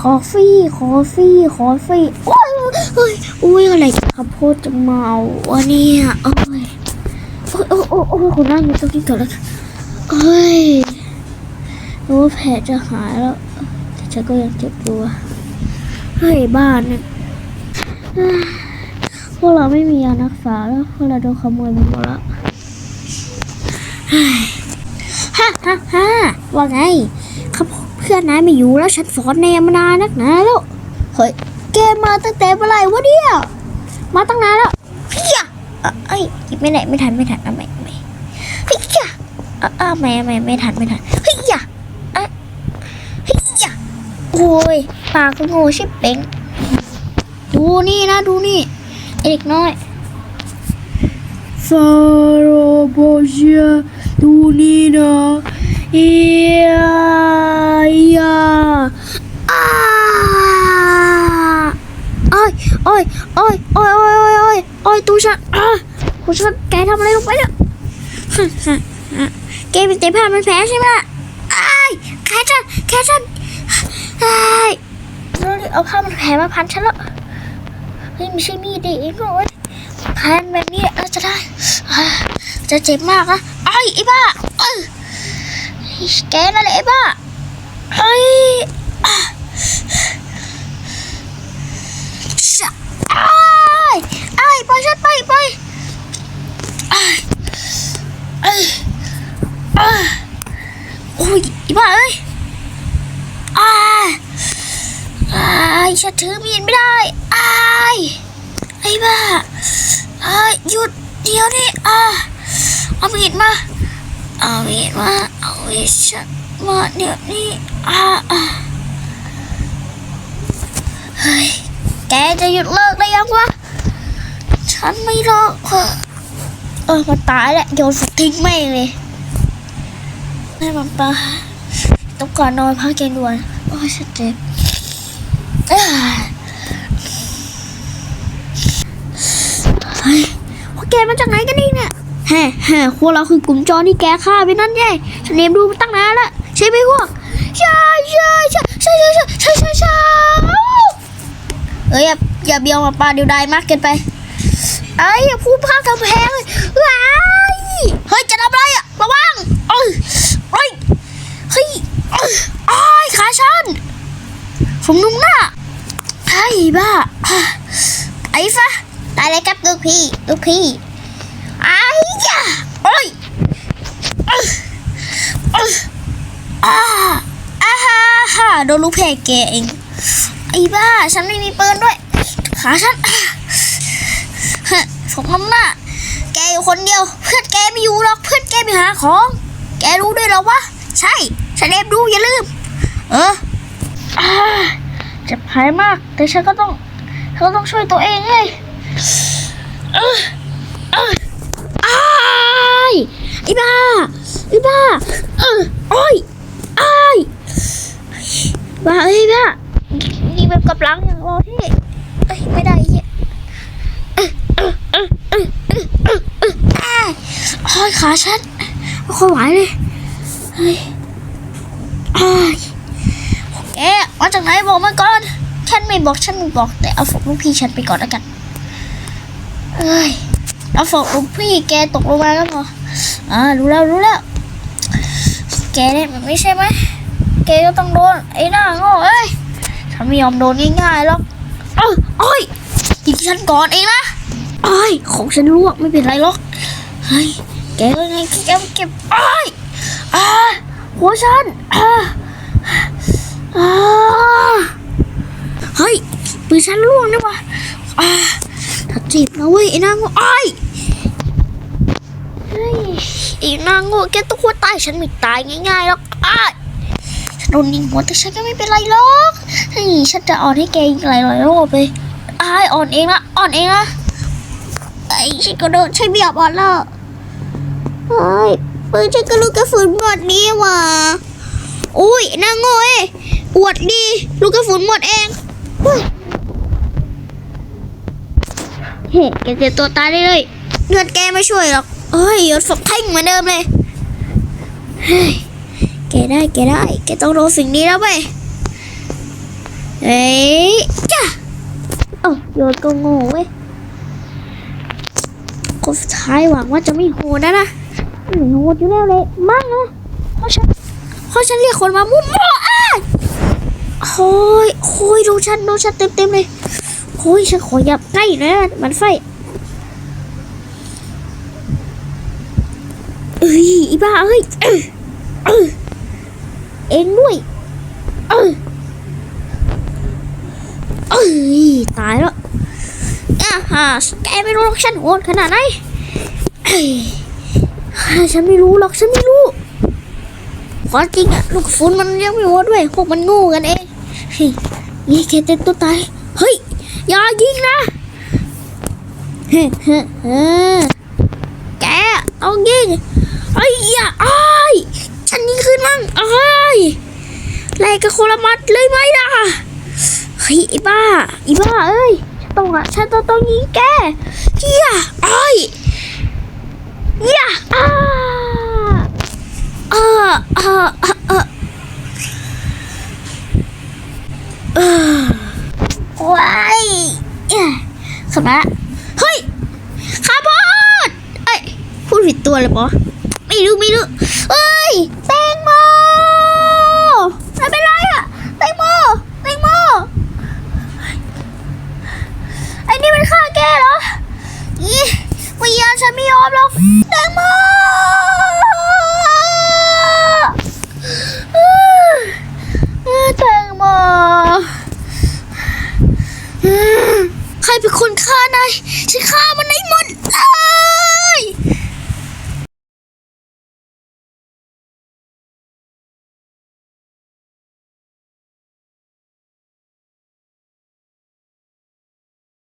ขอฟี่ขอฟี่ขอฟี่โอ้ยเฮ้ยอุ้ยอะไรข้าวโพดจะเมาวะเนี่ยโอ้ยโอ้ยโอ้ยโอ้ยโอ้ยคนนั่งอยู่ตรงนี้ก่อนแล้วกันเฮ้ยรู้ว่าแผลจะหายแล้วแต่ฉันก็ยังเจ็บตัวเฮ้ยบ้านเนี่ยพวกเราไม่มียารักษาแล้วพวกเราโดนขโมยไปหมดแล้วฮ่าฮ่าฮ่าว่าไง เพื่อนนายไม่อยู่แล้วฉันสอนแนมานานนักนาแล้วเฮ้ยแกมมาตั้งแต่เมื่อไหร่วะเนี่ยมาตั้งนานแล้วเฮียเอ่อเอ้ยไม่ได้ไม่ทันไม่ทันเอาไม่ไม่เฮียเอ่อเออไม่ไม่ไม่ทันไม่ทันเฮียเอะเฮียโอ้ยปากก็โง่ชิบเป่งดูนี่นะดูนี่ไอ้เด็กน้อยฟาโรโบเชียดูนี่นะ อียเอียอ้าโอ้ยโอ้ยโอ้ยโอ้ยโอ้ยโอ้ยโอ้ยโอ้ยตูฉันอะตูฉันแกทำอะไรลงไปเนี่ยฮึ่มฮึ่มฮึ่มแกเป็นเตะผ้ามันแผลใช่ไหมล่ะอ้แค่ฉันแค่ฉันอ้ายเราดิเอาผ้ามันแผลมาพันฉันแล้วเฮ้ยไม่ใช่มีดดิไอ้โง่เอ้ยพันแบบนี้เราจะได้จะเจ็บมากนะไอ้ไอ้บ้าเออ Scan eller Ebba? Hej! Aj! Aj, boy, shot, boy, boy! Aj! Aj! Aj! Oj, Ebba, ej! Aj! Aj, ฉันถือมีดไม่ได้ อายไอ้บ้าอายหยุด เดี๋ยวนี้อ่าเอามีดมา เอาเวทมาเอาเวทฉันมาเดี๋ยวนี้อ่าเฮ้ย แกจะหยุดเลิกได้ยังวะ ฉันไม่เลิกเออเออมันตายแหล้วโยนฝักทิ้งไม่เลยให้มันไปต้องก่อนนอนพักแกด่วน โอ้ยฉันเจ็บเอ้ยเฮ้ยพวกแกมาจากไหนกันนี่เนี่ย แฮ่แฮ่พวกเราคือกลุ่มจรที่แกฆ่าไปนั่นไงฉันเนมดูตั้งนานละใช่ไหมพวกใช่ใช่ใช่ใช่ใช่ใช่ใช่ใช่ใช่เอ้ยอย่าอย่าเบียวมาปาเดียวดายมากเกินไปเอ้ยอย่าพูดข้ามกำแพงเลยว้ายเฮ้ยจะทำอะไรอะระวังเอ้ยเอ้ยเฮ้ยเอ้ยขาฉันผมนุ่งหน้าไอ้บ้าไอ้ฟะตายเลยครับลูกพี่ลูกพี่ ยะโอ้ยอึ๊ะอึ๊ะอ่าอ่าฮ่าฮ่าโดนลูกเพจแกเอง ไอ้บ้า ฉันไม่มีปืนด้วย ขาฉันฮะสมน้ำหน้า แกอยู่คนเดียว เพื่อนแกไม่อยู่หรอก เพื่อนแกไปหาของ แกรู้ด้วยหรอวะ ใช่ ฉันเอบดูอย่าลืม เอออ่าเจ็บหายมาก แต่ฉันก็ต้อง ฉันก็ต้องช่วยตัวเองไงเอ อ้ายไอ้บ้าไอ้บ้า เออโอ้ยอ้ายบ้าเอ้ยบ้านี่แบบกับหลังอย่างรอที่เอ้ยไม่ได้เหี้ยเออเออเออเออเออเออเอออ้ายโอ้ยขาฉันไม่ค่อยไหวเลยเฮ้ยอ้ายแกมาจากไหนบอกมาก่อนฉันไม่บอกฉันไม่บอกแต่เอาฝกลูกพี่ฉันไปก่อนแล้วกันเอ้ยเอาฝกลูกพี่แกตกลงมาก็พอ อ่ารู้แล้วรู้แล้ว แกเนี่ยมันไม่ใช่ไหมแกก็ต้องโดนไอ้หน้าโง่เอ้ยฉันไม่ยอมโดนง่ายๆหรอกเอ้ยโอ้ยยิงฉันก่อนเองนะโอ้ยของฉันลวกไม่เป็นไรหรอกเฮ้ยแกก็ไงแกเก็บโอ้ยอ่าหัวฉันอ่าอ่าเฮ้ยปืนฉันล่วงนะวะอ่าถ้าเจ็บนะเว้ยไอ้หน้าโง่อ้อยเฮ้ย อีนางโง่แกต้องหัวตายฉันไม่ตายง่ายๆหรอกอ้ายฉันโดนยิงหัวแต่ฉันก็ไม่เป็นไรหรอกเฮ้ยฉันจะอ่อนให้แกอีกหลายๆรอบเลยอ้ายอ่อนเองละอ่อนเองละไอ้ฉันก็โดนใช้เบียบอ่อนแล้วเฮ้ปืนฉันก็ลูกกระสุนหมดนี่หว่ะอุ้ยนางโง่เอ้อวดดีลูกกระสุนหมดเองเฮ้แกเจ็บตัวตายได้เลยเลือดแกไม่ช่วยหรอก เอ้ยหยดฝักเพ่งเหมือนเดิมเลยเฮ้ยแกได้แกได้แกต้องโดนสิ่งนี้แล้วไปเอ้ยจ้ะเอ้าโยนก็โง่เว้ยคนสุดท้ายหวังว่าจะไม่โหดนะนะไม่โหดอยู่แล้วเลยมั่งนะเพราะฉันเพราะฉันเรียกคนมามุ่งมั่วอะโอ้ยโอ้ยดูฉันดูฉันเต็มเต็มๆเลยโอ้ยฉันขอยับใกล้หน่อยนะมันไฟ อีบ้าเอ้ยเออเออเองด้วยเอ้ยตายแล้วอาฮะแกไม่รู้หรอกฉันโหดขนาดไหนฉันไม่รู้หรอกฉันไม่รู้ความจริงอะลูกฟุนมันยังไม่โหดด้วยพวกมันโงูกันเองเฮ้ยยี่แกเต็มตัวตายเฮ้ยอย่ายิงนะเฮ้เฮ้แกเอายิง อ้ยอย่าอ้ายฉันยิงขึ้นมั่งอ้ายไล่กับโคลมัดเลยไหมล่ะเฮ้ยไอ้บ้าไอ้บ้าเอ้ยต้องอะฉันต้องต้องยิงแกเฮียไอ้ายเฮียอ้าเออเออเออเออเออว้ายเอ้ยสำนักเฮ้ยข้าพอดเอ้ยพูดผิดตัวเลยปะ ไม่รู้ไม่รู้เอ้ยแตงโมไม่เป็นไรอะแตงโมแตงโมไอ้นี่มันฆ่าแกเหรออีวิญญาณฉันไม่ยอมหรอกแต